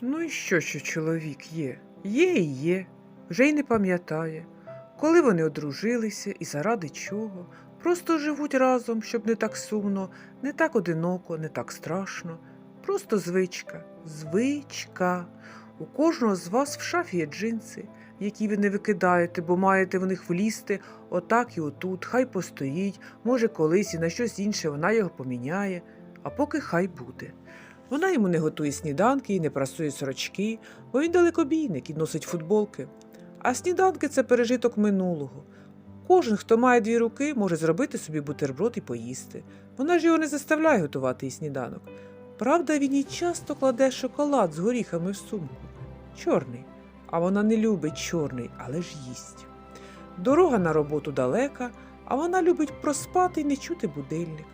Ну і що, що чоловік є? Є і є, вже й не пам'ятає, коли вони одружилися і заради чого. Просто живуть разом, щоб не так сумно, не так одиноко, не так страшно. Просто звичка, звичка. У кожного з вас в шафі є джинси, які ви не викидаєте, бо маєте в них влізти отак і отут, хай постоїть, може колись і на щось інше вона його поміняє, а поки хай буде. Вона йому не готує сніданки і не прасує сорочки, бо він далекобійник і носить футболки. А сніданки це пережиток минулого. Кожен, хто має дві руки, може зробити собі бутерброд і поїсти. Вона ж його не заставляє готувати їй сніданок. Правда, він їй часто кладе шоколад з горіхами в сумку. Чорний. А вона не любить чорний, але ж їсть. Дорога на роботу далека, а вона любить проспати і не чути будильник.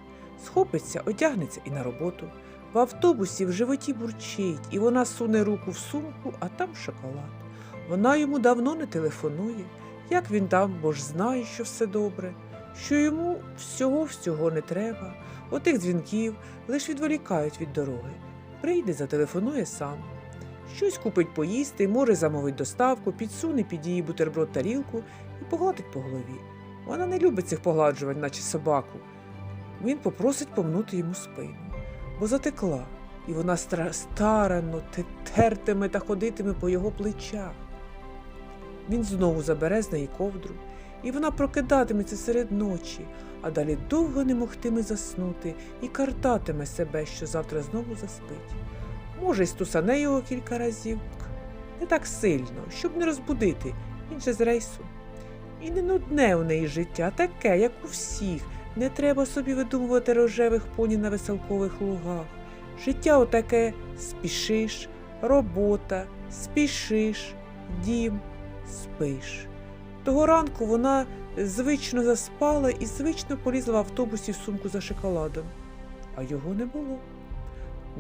Схопиться, одягнеться і на роботу. В автобусі в животі бурчить, і вона суне руку в сумку, а там шоколад. Вона йому давно не телефонує. Як він там, бо ж знає, що все добре, що йому всього всього не треба, отих дзвінків лиш відволікають від дороги. Прийде, зателефонує сам. Щось купить поїсти, може замовить доставку, підсуне під її бутерброд тарілку і погладить по голові. Вона не любить цих погладжувань, наче собаку. Він попросить помнути йому спину, бо затекла, і вона старанно тертиме та ходитиме по його плечах. Він знову забере з неї ковдру, і вона прокидатиметься серед ночі, а далі довго не могтиме заснути і картатиме себе, що завтра знову заспить. Може, й стусане його кілька разів, не так сильно, щоб не розбудити, він же з рейсу. І не нудне у неї життя, таке, як у всіх. Не треба собі видумувати рожевих поні на веселкових лугах. Життя отаке спішиш, робота, спішиш, дім, спиш. Того ранку вона звично заспала і звично полізла в автобусі в сумку за шоколадом, а його не було.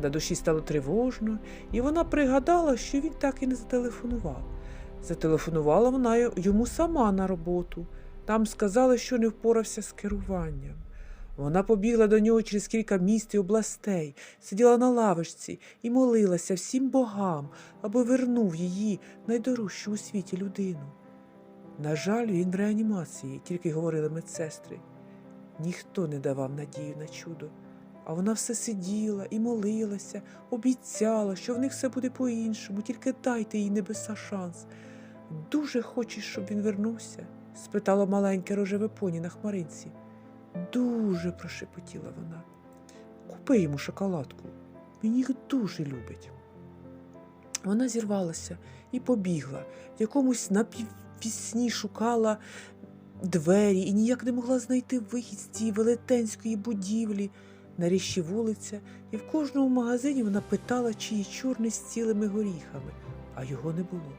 На душі стало тривожно, і вона пригадала, що він так і не зателефонував. Зателефонувала вона йому сама на роботу. Там сказали, що не впорався з керуванням. Вона побігла до нього через кілька міст і областей, сиділа на лавочці і молилася всім богам, аби вернув її найдорожчу у світі людину. На жаль, він в реанімації, тільки говорили медсестри. Ніхто не давав надію на чудо. А вона все сиділа і молилася, обіцяла, що в них все буде по-іншому, тільки дайте їй небеса шанс. Дуже хочеш, щоб він вернувся? Спитала маленьке рожеве поні на хмаринці. Дуже, прошепотіла вона. Купи йому шоколадку. Він їх дуже любить. Вона зірвалася і побігла, в якомусь напіввісні шукала двері і ніяк не могла знайти вихід з цієї велетенської будівлі. На ріщі вулиця, і в кожному магазині вона питала, чи є чорний з цілими горіхами, а його не було.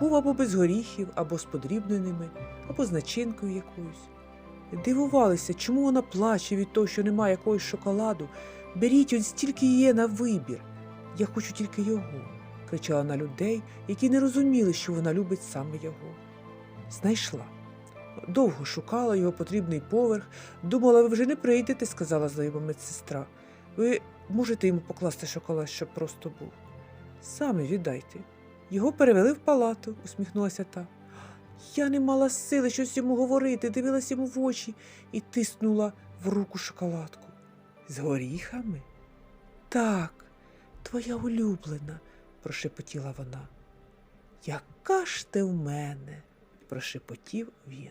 Був або без горіхів, або з подрібненими, або з начинкою якоюсь. Дивувалися, чому вона плаче від того, що немає якогось шоколаду. Беріть он стільки є на вибір. Я хочу тільки його, кричала на людей, які не розуміли, що вона любить саме його. Знайшла. Довго шукала його потрібний поверх. Думала, ви вже не прийдете, сказала знайома медсестра. Ви можете йому покласти шоколад, щоб просто був. Саме віддайте. Його перевели в палату, усміхнулася та. Я не мала сили щось йому говорити, дивилась йому в очі і тиснула в руку шоколадку. З горіхами? Так, твоя улюблена, прошепотіла вона. Яка ж ти в мене? прошепотів він.